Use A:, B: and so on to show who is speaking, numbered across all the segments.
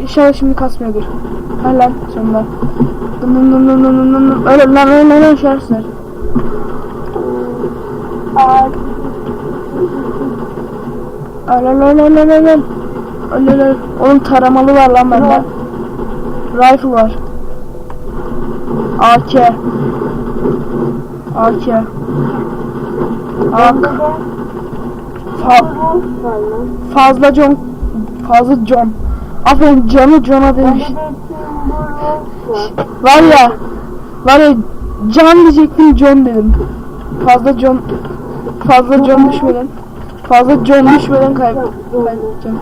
A: İnşallah şimdi kasmıyordur. Hadi lan sonunda. Dın dın dın dın dın dın. Öyle lan öyle lan şerefsizler.
B: Aa,
A: Öyle öyle öyle öyle öyle. Öyle öyle. Oğlum taramalı var lan bende. Rifle var. AK. AK. AK. Fa-
B: lan.
A: fazla John. Fazla John. Aferin canı John'a demiş.
B: Var.
A: Ya. Var ya Can diyecektim John dedim. Fazla John. Fazla John düşmeden. Fazla John düşmeden kayb kaybedeceğim.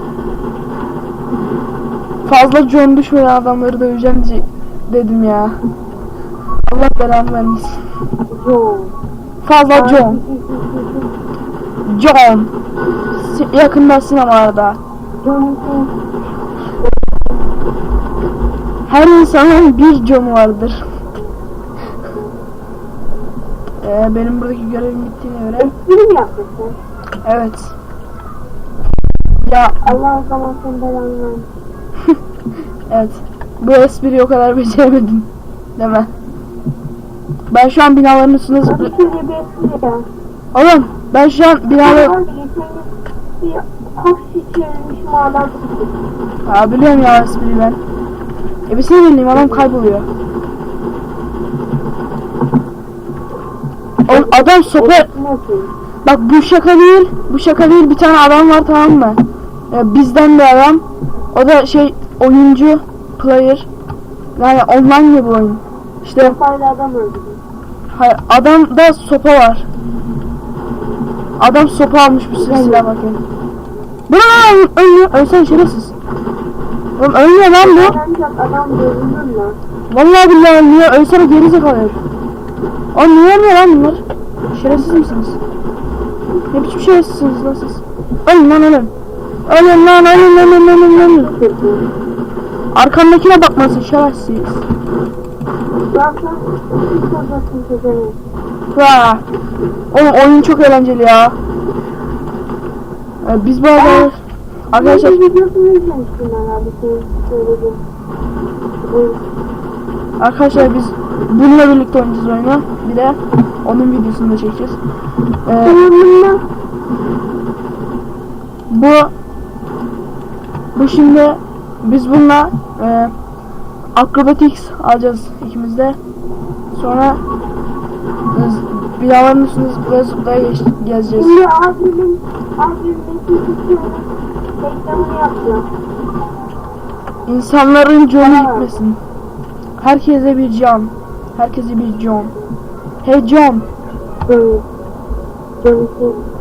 A: Fazla John düşmeden adamları döveceğim dedim ya. Allah belanı vermesin. Fazla John. John. Yakında sinemalarda.
B: John
A: Her insanın bir John vardır. Ee, benim buradaki görevim bittiğine göre.
B: Espri mi yaptın sen?
A: Evet. Ya
B: Allah o zaman sen belanı
A: evet. Bu espriyi o kadar beceremedim. Deme. Ben şu an binaların üstünde zıplıyorum.
B: şöyle bir espri ya.
A: Oğlum ben şu an binalar...
B: Geçen gün bir.
A: Ha biliyorum ya espriyi ben. E bir şey dinleyeyim adam kayboluyor. Oğlum adam sopa... Bak bu şaka değil. Bu şaka değil. Bir tane adam var tamam mı? Ya bizden bir adam. O da şey oyuncu, player. Yani online gibi oyun. İşte
B: Kafayla adam öldürdü.
A: hayır, adamda sopa var. Adam sopa almış bir sürü silah bakın. Bu ne lan? Ölmüyor. Ölsen şerefsiz. Oğlum ölmüyor lan bu.
B: Adam görünür lan.
A: Vallahi billahi ölmüyor. Ölsene geri zekalı. O niye ölmüyor lan bunlar? Şerefsiz misiniz? Ne biçim şerefsizsiniz lan siz? Ölün lan ölün. Ölün lan ölün lan ölün ölün ölün. Arkamdakine bakmasın şerefsiz. Vaa. Oğlum oyun çok eğlenceli ya. Ee, biz bu arada arkadaşlar arkadaşlar biz bununla birlikte oynayacağız oyunu. Bir de onun videosunu da çekeceğiz. Ee, bu bu şimdi biz bununla e, acrobatics alacağız ikimiz de. Sonra biz binaların üstünde zıplaya zıplaya gezeceğiz.
B: Şimdi abimin abimin.
A: İnsanların canı gitmesin. Herkese bir can. Herkese bir can. Hey.
B: Böyle. Böyle şey.